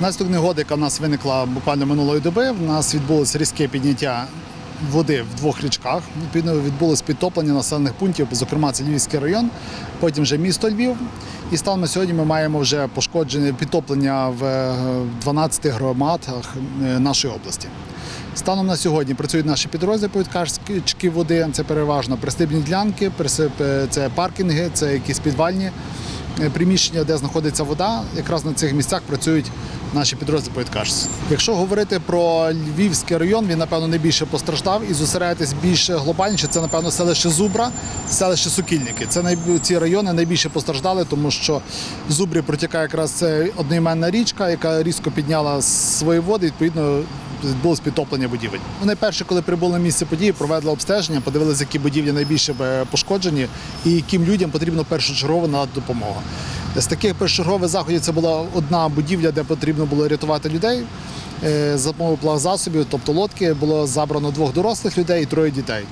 Внаслідок негоди, яка в нас виникла буквально минулої доби, в нас відбулося різке підняття води в двох річках. Відповідно, відбулось підтоплення населених пунктів, зокрема це Львівський район, потім вже місто Львів. І станом на сьогодні ми маємо вже пошкоджене підтоплення в е, 12 громадах е, нашої області. Станом на сьогодні працюють наші підрозділи по відкачці води. Це переважно пристибні ділянки, е, це паркінги, це якісь підвальні е, приміщення, де знаходиться вода. Якраз на цих місцях працюють наші підрозділи по. Якщо говорити про Львівський район, він напевно найбільше постраждав і зосередитись більш глобальніше. Це напевно селище Зубра, селище Сокільники. Це най... ці райони найбільше постраждали, тому що в Зубрі протікає якраз одноіменна річка, яка різко підняла свої води. Відповідно, відбулось підтоплення будівель. Вони найперше, коли прибули на місце події, провели обстеження, подивилися, які будівлі найбільше пошкоджені і яким людям потрібна першочергова на допомога. З таких першочергових заходів це була одна будівля, де потрібно було рятувати людей. Е, За допомогою плавзасобів, тобто лодки, було забрано двох дорослих людей і троє дітей.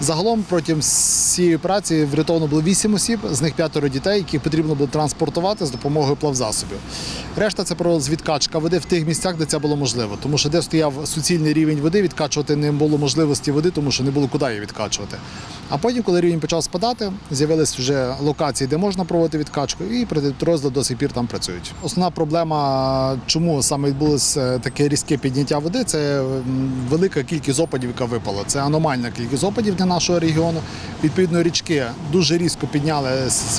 Загалом протягом цієї праці врятовано було 8 осіб, з них п'ятеро дітей, яких потрібно було транспортувати з допомогою плавзасобів. Решта це проводилась відкачка води в тих місцях, де це було можливо. Тому що де стояв суцільний рівень води, відкачувати не було можливості води, тому що не було куди її відкачувати. А потім, коли рівень почав спадати, з'явились вже локації, де можна проводити відкачку, і підрозділи до сих пір там працюють. Основна проблема, чому саме відбулося таке різке підняття води, це велика кількість опадів, яка випала. Це аномальна кількість опадів для нашого регіону. Відповідно, річки дуже різко підняли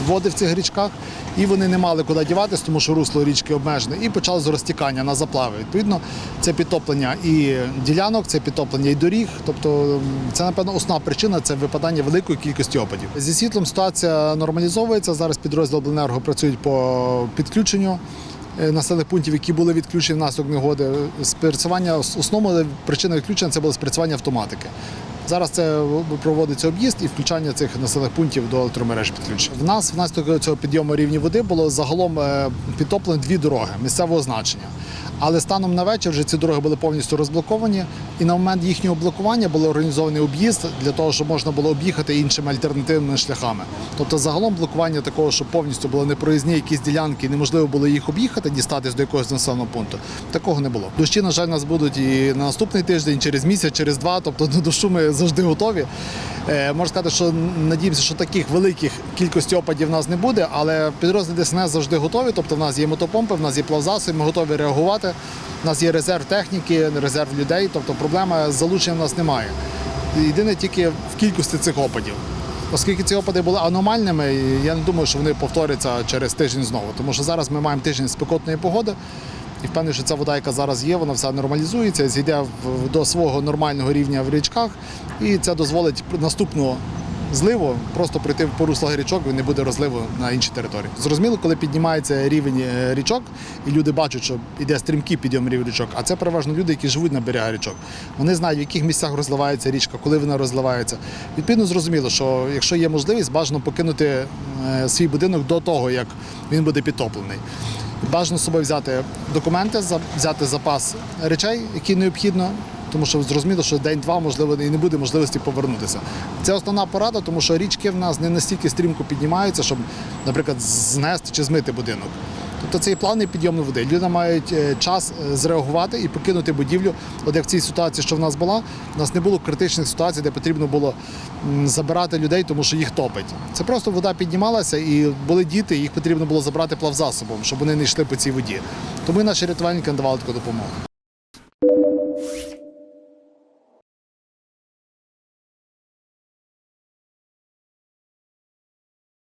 води в цих річках, і вони не мали куди діватись, тому що русло річки обмежене, і почалось розтікання на заплави. Відповідно, це підтоплення і ділянок, це підтоплення і доріг. Тобто, це напевно основна причина це випадання великої кількості опадів. Зі світлом ситуація нормалізовується. Зараз підрозділ обленерго працюють по підключенню е, населених пунктів, які були відключені внаслідок негоди. Спрацювання основною причиною відключення це було спрацювання автоматики. Зараз це проводиться об'їзд і включання цих населених пунктів до електромереж підключення. В нас внаслідок цього підйому рівня води було загалом е, підтоплено дві дороги місцевого значення. Але станом на вечір вже ці дороги були повністю розблоковані, і на момент їхнього блокування був організований об'їзд для того, щоб можна було об'їхати іншими альтернативними шляхами. Тобто, загалом блокування такого, щоб повністю були непроїзні якісь ділянки, неможливо було їх об'їхати, дістатись до якогось населеного пункту. Такого не було. Дощі, на жаль, нас будуть і на наступний тиждень, через місяць, через два. Тобто до дощу ми завжди готові. Е, Можна сказати, що надіємося, що таких великих кількості опадів в нас не буде, але підрозділи ДСНС завжди готові. Тобто, в нас є мотопомпи, в нас є плавзасоби, ми готові реагувати. У нас є резерв техніки, резерв людей. Тобто проблема з залученням в нас немає. Єдине тільки в кількості цих опадів. Оскільки ці опади були аномальними, я не думаю, що вони повторяться через тиждень знову. Тому що зараз ми маємо тиждень спекотної погоди. І впевнений, що ця вода, яка зараз є, вона все нормалізується, зійде до свого нормального рівня в річках, і це дозволить наступну зливу просто прийти по руслах річок, і не буде розливу на інші території. Зрозуміло, коли піднімається рівень е, річок, і люди бачать, що йде стрімкий підйом рівня річок, а це переважно люди, які живуть на берегах річок. Вони знають, в яких місцях розливається річка, коли вона розливається. Відповідно, зрозуміло, що якщо є можливість, бажано покинути е, свій будинок до того, як він буде підтоплений. Бажано з собою взяти документи, взяти запас речей, які необхідно, тому що зрозуміло, що день-два, можливо, і не буде можливості повернутися. Це основна порада, тому що річки в нас не настільки стрімко піднімаються, щоб, наприклад, знести чи змити будинок. Тобто це і плавний підйом води. Люди мають е, час е, зреагувати і покинути будівлю. От як в цій ситуації, що в нас була, у нас не було критичних ситуацій, де потрібно було забирати людей, тому що їх топить. Це просто вода піднімалася, і були діти, їх потрібно було забрати плавзасобом, щоб вони не йшли по цій воді. Тому наші рятувальники надавали таку допомогу.